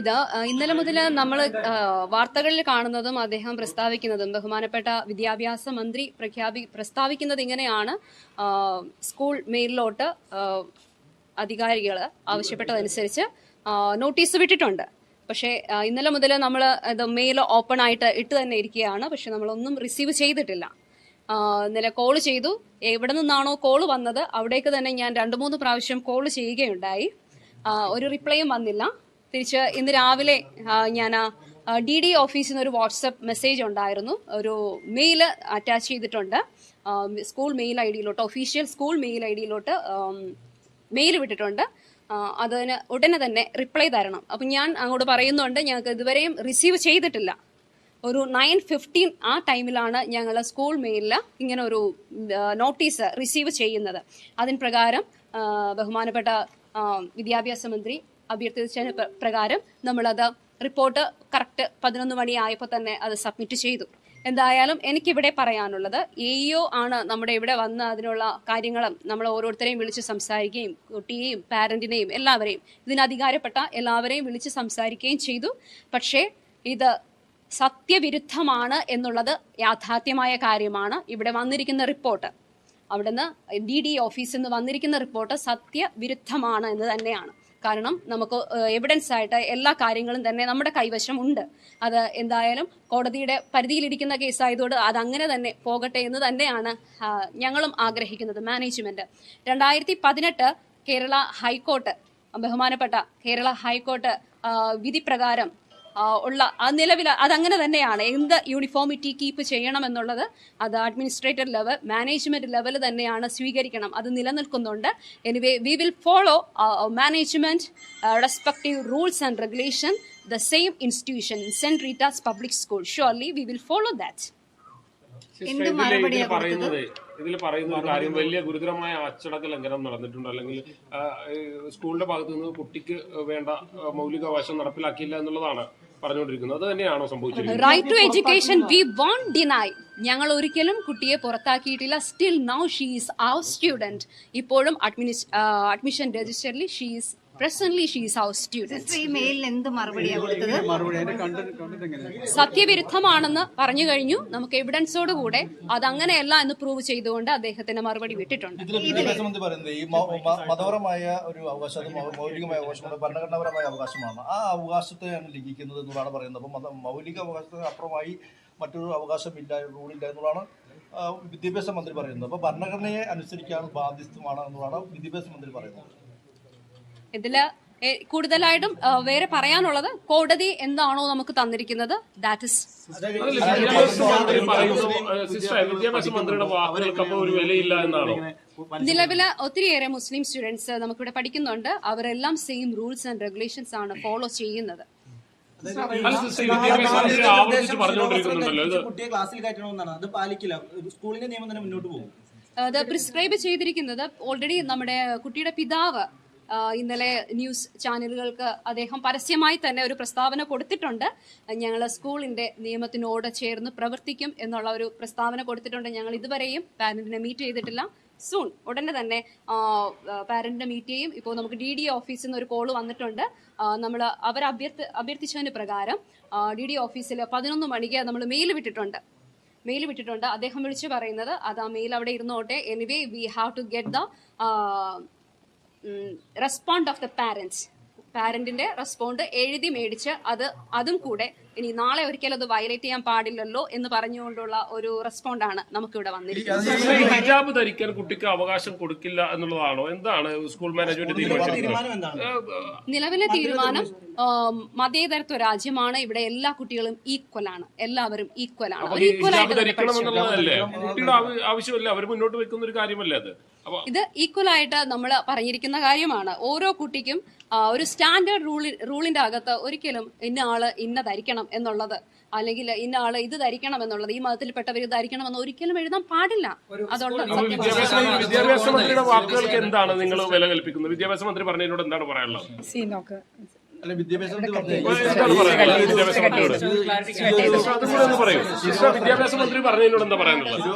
ഇത് ഇന്നലെ മുതൽ നമ്മൾ വാർത്തകളിൽ കാണുന്നതും അദ്ദേഹം പ്രസ്താവിക്കുന്നതും ബഹുമാനപ്പെട്ട വിദ്യാഭ്യാസ മന്ത്രി പ്രഖ്യാപി പ്രസ്താവിക്കുന്നത് ഇങ്ങനെയാണ്. സ്കൂൾ മെയിലിലോട്ട് അധികാരികൾ ആവശ്യപ്പെട്ടതനുസരിച്ച് നോട്ടീസ് വിട്ടിട്ടുണ്ട്. പക്ഷേ ഇന്നലെ മുതൽ നമ്മൾ ഇത് മെയിൽ ഓപ്പൺ ആയിട്ട് ഇട്ട് തന്നെ ഇരിക്കുകയാണ്. പക്ഷെ നമ്മളൊന്നും റിസീവ് ചെയ്തിട്ടില്ല. ഇന്നലെ കോൾ ചെയ്തു. എവിടെ നിന്നാണോ കോൾ വന്നത് അവിടേക്ക് തന്നെ ഞാൻ രണ്ട് മൂന്ന് പ്രാവശ്യം കോൾ ചെയ്യുകയുണ്ടായി. ഒരു റിപ്ലൈയും വന്നില്ല. തിരിച്ച് ഇന്ന് രാവിലെ ഞാൻ ഡി ഡി ഓഫീസിൽ നിന്ന് ഒരു വാട്സപ്പ് മെസ്സേജ് ഉണ്ടായിരുന്നു. ഒരു മെയിൽ അറ്റാച്ച് ചെയ്തിട്ടുണ്ട്. സ്കൂൾ മെയിൽ ഐ ഡിയിലോട്ട് ഒഫീഷ്യൽ സ്കൂൾ മെയിൽ ഐ ഡിയിലോട്ട് മെയിൽ വിട്ടിട്ടുണ്ട്. അതിന് ഉടനെ തന്നെ റിപ്ലൈ തരണം. അപ്പം ഞാൻ അങ്ങോട്ട് പറയുന്നുണ്ട് ഞങ്ങൾക്ക് ഇതുവരെയും റിസീവ് ചെയ്തിട്ടില്ല. ഒരു നയൻ ഫിഫ്റ്റീൻ ആ ടൈമിലാണ് ഞങ്ങൾ സ്കൂൾ മെയിലിൽ ഇങ്ങനെ ഒരു നോട്ടീസ് റിസീവ് ചെയ്യുന്നത്. അതിന് പ്രകാരം ബഹുമാനപ്പെട്ട വിദ്യാഭ്യാസ മന്ത്രി അഭ്യർത്ഥിച്ചതിന് പ്ര- പ്രകാരം നമ്മളത് റിപ്പോർട്ട് കറക്റ്റ് പതിനൊന്ന് മണിയായപ്പോൾ തന്നെ അത് സബ്മിറ്റ് ചെയ്തു. എന്തായാലും എനിക്കിവിടെ പറയാനുള്ളത് എ എഇഒ ആണ് നമ്മുടെ ഇവിടെ വന്ന് അതിനുള്ള കാര്യങ്ങളും നമ്മൾ ഓരോരുത്തരെയും വിളിച്ച് സംസാരിക്കുകയും കുട്ടിയെയും പാരന്റിനെയും എല്ലാവരെയും ഇതിനധികാരപ്പെട്ട എല്ലാവരെയും വിളിച്ച് സംസാരിക്കുകയും ചെയ്തു. പക്ഷേ ഇത് സത്യവിരുദ്ധമാണ് എന്നുള്ളത് യാഥാർത്ഥ്യമായ കാര്യമാണ്. ഇവിടെ വന്നിരിക്കുന്ന റിപ്പോർട്ട് അവിടുന്ന് ഡി ഡി ഓഫീസിൽ നിന്ന് വന്നിരിക്കുന്ന റിപ്പോർട്ട് സത്യവിരുദ്ധമാണ് എന്ന് തന്നെയാണ്. കാരണം നമുക്ക് എവിഡൻസ് ആയിട്ട് എല്ലാ കാര്യങ്ങളും തന്നെ നമ്മുടെ കൈവശം ഉണ്ട്. അത് എന്തായാലും കോടതിയുടെ പരിധിയിലിരിക്കുന്ന കേസായതുകൊണ്ട് അങ്ങനെ തന്നെ പോകട്ടെ എന്ന് തന്നെയാണ് ഞങ്ങളും ആഗ്രഹിക്കുന്നത് മാനേജ്മെന്റ് രണ്ടായിരത്തി പതിനെട്ട് കേരള ഹൈക്കോർട്ട് ബഹുമാനപ്പെട്ട കേരള ഹൈക്കോർട്ട് വിധി പ്രകാരം ഉള്ള ആ നിലവിൽ അതങ്ങനെ തന്നെയാണ്. എന്ത് യൂണിഫോമിറ്റി കീപ്പ് ചെയ്യണം എന്നുള്ളത് അത് അഡ്മിനിസ്ട്രേറ്റർ ലെവൽ മാനേജ്മെന്റ് ലെവൽ തന്നെയാണ് സ്വീകരിക്കണം. അത് നിലനിൽക്കുന്നുണ്ട്. Anyway we will follow management respective rules and regulation the same institution Saint Rita's Public School surely we will follow that പറയുന്നത് ഇതിൽ പറയുന്ന ഒരു കാര്യം വലിയ ഗുരുതരമായ അച്ചടക്ക ലംഘനം നടന്നിട്ടുണ്ട്. അല്ലെങ്കിൽ സ്കൂളിന്റെ ഭാഗത്തു നിന്ന് കുട്ടിക്ക് വേണ്ട മൗലികാവകാശം നടപ്പിലാക്കിയില്ല എന്നുള്ളതാണ്. പറഞ്ഞുകൊണ്ടിരിക്കുന്നത്. അത് തന്നെയാണോ സംഭവിച്ചിരിക്കുന്നത്? Right to education we won't deny ഞങ്ങൾ ഒരിക്കലും കുട്ടിയെ പുറത്താക്കിയിട്ടില്ല. സ്റ്റിൽ നൗ ഷീസ് അവർ സ്റ്റുഡന്റ് ഇപ്പോഴും അഡ്മിഷൻ രജിസ്റ്ററിൽ ഷീസ് പ്രസന്റ്ലി ഷീസ് ഹൗസ് ഈ മെയിലിന് എന്ത് കൊടുത്തത്? സത്യവിരുദ്ധമാണെന്ന് പറഞ്ഞു കഴിഞ്ഞു. നമുക്ക് എവിഡൻസോട് കൂടെ അതങ്ങനെയല്ല എന്ന് പ്രൂവ് ചെയ്തുകൊണ്ട് അദ്ദേഹത്തിന് മറുപടി വിട്ടിട്ടുണ്ട്. മതപരമായ ഒരു അവകാശം അത് മൗലികമായ അവകാശമാണ് ഭരണഘടനാപരമായ അവകാശമാണ്. ആ അവകാശത്തെയാണ് ലംഘിക്കുന്നത് എന്നുള്ളതാണ് പറയുന്നത്. അപ്പം മൗലിക അവകാശത്തിന് അപ്പുറമായി മറ്റൊരു അവകാശമില്ല റൂളില്ല എന്നുള്ളതാണ് വിദ്യാഭ്യാസ മന്ത്രി പറയുന്നത്. അപ്പോൾ ഭരണഘടനയെ അനുസരിക്കാൻ ബാധ്യസ്ഥമാണ് എന്നുള്ളതാണ് വിദ്യാഭ്യാസ മന്ത്രി പറയുന്നത്. ഇതിൽ കൂടുതലായിട്ടും വേറെ പറയാനുള്ളത് കോടതി എന്താണോ നമുക്ക് തന്നിരിക്കുന്നത്. ദാറ്റ് ഇസ് നിലവിൽ ഒത്തിരിയേറെ മുസ്ലിം സ്റ്റുഡൻസ് നമുക്കിവിടെ പഠിക്കുന്നുണ്ട്. അവരെല്ലാം സെയിം റൂൾസ് ആൻഡ് റെഗുലേഷൻസ് ആണ് ഫോളോ ചെയ്യുന്നത്. കുട്ടിയെ ക്ലാസ്സിൽ കയറ്റണമെന്നാണ് അത് പാലിക്കില്ല സ്കൂളിന്റെ നിയമം തന്നെ മുന്നോട്ട് പോകും അത് പ്രിസ്ക്രൈബ് ചെയ്തിരിക്കുന്നത് ഓൾറെഡി നമ്മുടെ കുട്ടിയുടെ പിതാവ് ഇന്നലെ ന്യൂസ് ചാനലുകൾക്ക് അദ്ദേഹം പരസ്യമായി തന്നെ ഒരു പ്രസ്താവന കൊടുത്തിട്ടുണ്ട്. ഞങ്ങൾ സ്കൂളിന്റെ നിയമത്തിനോട് ചേർന്ന് പ്രവർത്തിക്കും എന്നുള്ള ഒരു പ്രസ്താവന കൊടുത്തിട്ടുണ്ട്. ഞങ്ങൾ ഇതുവരെയും പാരന്റിനെ മീറ്റ് ചെയ്തിട്ടില്ല. സൂൺ ഉടനെ തന്നെ പാരന്റിനെ മീറ്റ് ചെയ്യും. ഇപ്പോൾ നമുക്ക് ഡി ഡി ഓഫീസിൽ നിന്ന് ഒരു കോൾ വന്നിട്ടുണ്ട്. നമ്മൾ അവർ അഭ്യർത്ഥി അഭ്യർത്ഥിച്ചതിന് പ്രകാരം ഡി ഡി ഓഫീസിൽ പതിനൊന്ന് മണിക്ക് നമ്മൾ മെയിൽ വിട്ടിട്ടുണ്ട്. മെയിൽ വിട്ടിട്ടുണ്ട്. അദ്ദേഹം വിളിച്ചു പറയുന്നത് അത് ആ മെയിൽ അവിടെ ഇരുന്നോട്ടെ. Anyway we have to get the respond of the parents പാരന്റിന്റെ respond എഴുതി മേടിച്ച് അത് അതും കൂടെ ഇനി നാളെ ഒരിക്കലും അത് വയലേറ്റ് ചെയ്യാൻ പാടില്ലല്ലോ എന്ന് പറഞ്ഞുകൊണ്ടുള്ള ഒരു റെസ്പോണ്ടാണ് നമുക്കിവിടെ വന്നിരിക്കുന്നത്. ഹിജാബ് ധരിക്കാൻ കുട്ടിക്ക് അവകാശം കൊടുക്കില്ല എന്നുള്ളതാണോ? എന്താണ് സ്കൂൾ മാനേജ്മെന്റ് തീരുമാനം? എന്താണ്? നിലവിലെ തീരുമാനം മതേതരത്വ രാജ്യമാണ്. ഇവിടെ എല്ലാ കുട്ടികളും ഈക്വൽ ആണ്. എല്ലാവരും ഈക്വൽ ആണ്. ഒരു ഈക്വൽ ആയിട്ട് ആവശ്യമല്ല? അവർ മുന്നോട്ട് വെക്കുന്ന ഒരു കാര്യമല്ലേ അത്? ഇത് ഈക്വൽ ആയിട്ട് നമ്മൾ പറഞ്ഞിരിക്കുന്ന കാര്യമാണ്. ഓരോ കുട്ടിക്കും ഒരു സ്റ്റാൻഡേർഡ് റൂളിന്റെ അകത്ത് ഒരിക്കലും ഇന്ന ആൾ ഇന്ന ധരിക്കണം എന്നുള്ളത് അല്ലെങ്കിൽ ഇന്ന ആൾ ഇത് ധരിക്കണം എന്നുള്ളത് ഈ മതത്തിൽപ്പെട്ടവർ ഇത് ധരിക്കണം എന്ന് ഒരിക്കലും എഴുതാൻ പാടില്ല അതുകൊണ്ട് വിദ്യാഭ്യാസ മന്ത്രിയുടെ വാക്കുകൾക്ക് എന്താണ് നിങ്ങൾ വില കൽപ്പിക്കുന്നത് വിദ്യാഭ്യാസ മന്ത്രി പറഞ്ഞതിനോട് എന്താണ് പറയാനുള്ളത് അല്ല വിദ്യാഭ്യാസ മന്ത്രി പറഞ്ഞതിനോട് എന്താ പറയാനുള്ളത്